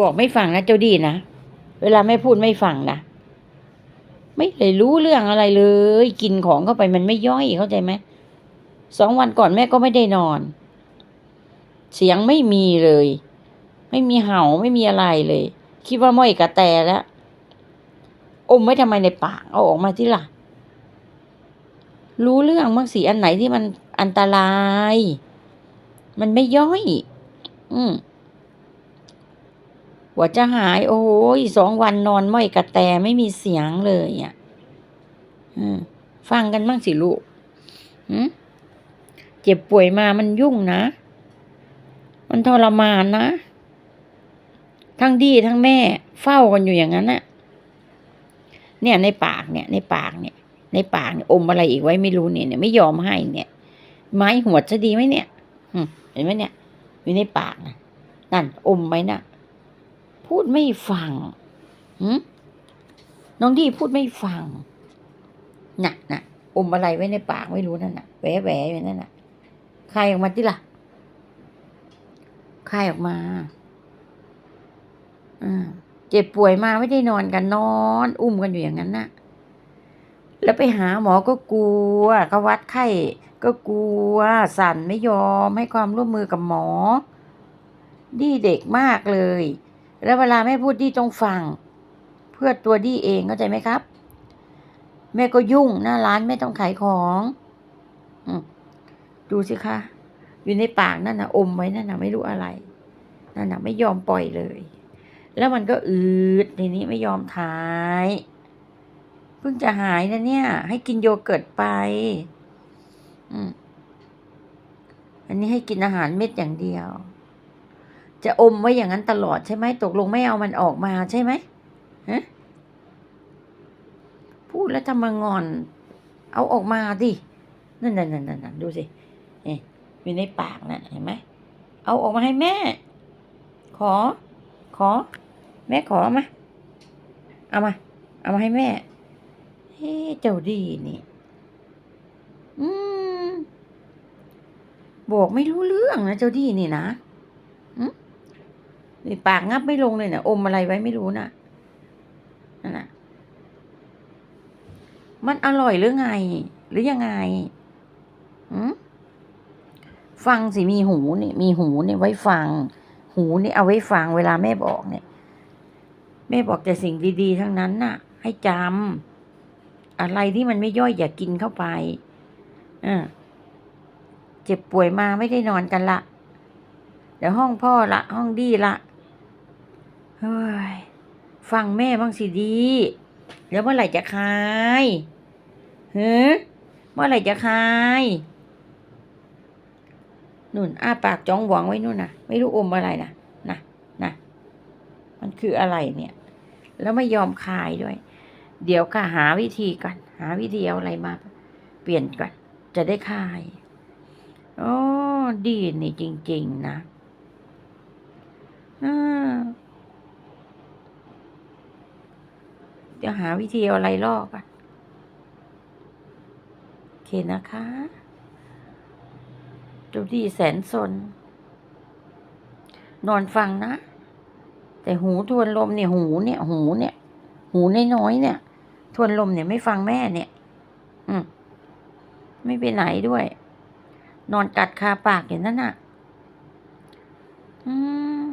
บอกไม่ฟังนะเจ้าดีนะ เวลาแม่พูดไม่ฟังนะ ไม่เลยรู้เรื่องอะไรเลย กินของเข้าไปมันไม่ย่อยเข้าใจไหมสองวันก่อนแม่ก็ไม่ได้นอน เสียงไม่มีเลย ไม่มีเห่าไม่มีอะไรเลย คิดว่าม้อยกระแตแล้ว อมไว้ทำไมในปากเอาออกมาที่ล่ะ รู้เรื่องมั้งสิอันไหนที่มันอันตราย มันไม่ย่อย อืม กว่าจะหาย โอ้ยสองวันนอนม้อยกระแตไม่มีเสียงเลยอะฟังกันบ้างสิลูกเจ็บป่วยมามันยุ่งนะ มันทรมานนะ ทั้งดีทั้งแม่ เฝ้ากันอยู่อย่างนั้นน่ะ เนี่ยในปากเนี่ย ในปากเนี่ย ในปากเนี่ยอมอะไรอีกไว้ไม่รู้เนี่ยเนี่ยไม่ยอมให้เนี่ยไม้หัวจะดีไหมเนี่ยเห็นไหมเนี่ยอยู่ในปากนะนั่นอมไว้นะ พูดไม่ฟังหืมน้องดีพูดไม่ฟังน่ะน่ะอมอะไรไว้ในปากไม่รู้นั่นน่ะแหวะแหวะอยู่นั่นน่ะคายออกมาที่ล่ะคายออกมาอ่าเจ็บป่วยมาไม่ได้นอนกันนอน อุ้มกันอยู่อย่างนั้นน่ะ แล้วไปหาหมอก็กลัวก็วัดไข้ก็กลัว สั่นไม่ยอมให้ความร่วมมือกับหมอ ดีเด็กมากเลย แล้วเวลาแม่พูดดีต้องฟัง เพื่อตัวดีเองเข้าใจไหมครับ แม่ก็ยุ่งหน้าร้านแม่ต้องขายของอดูสิคะ อยู่ในปากนั่นนะอมไว้นั่นนะไม่รู้อะไรนั่นนะไม่ยอมปล่อยเลย แล้วมันก็อืดทีนี้ไม่ยอมทายเพิ่งจะหายนะเนี่ย ให้กินโยเกิร์ตไป อืมอันนี้ให้กินอาหารเม็ดอย่างเดียว จะอมไว้อย่างนั้นตลอดใช่ไหมตกลงไม่เอามันออกมาใช่ไหมฮะพูดแล้วทำมางอน เอาออกมาดินั่นนั่นนั่นนั่นดูสินี่อยู่ในปากน่ะเห็นไหมเอาออกมาให้แม่ ขอ ขอ แม่ขอมาเอามา เอามาให้แม่เฮ้เจ้าดีนี่ อืมบอกไม่รู้เรื่องนะเจ้าดีนี่นะ นี่ปากงับไม่ลงเลยนะอมอะไรไว้ไม่รู้นะนั่นนะมันอร่อยหรือไง หรือยังไงฟังสิมีหูนี่มีหูนี่ไว้ฟัง หูนี่เอาไว้ฟังเวลาแม่บอกเนี่ย แม่บอกแต่สิ่งดีๆทั้งนั้นน่ะ ให้จำอะไรที่มันไม่ย่อยอย่ากินเข้าไปอ่าเจ็บป่วยมาไม่ได้นอนกันละเดี๋ยวห้องพ่อละห้องดีละ ฮ้ยฟังแม่บ้างสิดีเดี๋ยวเมื่อไหร่จะคายเฮ้เมื่อไหร่จะคายนุ่นอ้าปากจ้องหวังไว้นู่นนะไม่รู้อมอะไรนะนะนะมันคืออะไรเนี่ย แล้วไม่ยอมคายด้วย เดี๋ยวค่ะหาวิธีก่อนหาวิธีเอาอะไรมา เปลี่ยนก่อนจะได้คายโอ้ดีนี่จริง ๆ นะอ่า เดี๋ยวหาวิธีอะไรลอกก่อนโอเคนะคะจ้าดีแสนสน นอนฟังนะ แต่หูทวนลมเนี่ยหูเนี่ย หูเนี่ย หูน้อยๆเนี่ย ทวนลมเนี่ยไม่ฟังแม่เนี่ย อืมไม่ไปไหนด้วย นอนกัดคาปากอย่างนั้นน่ะ อืม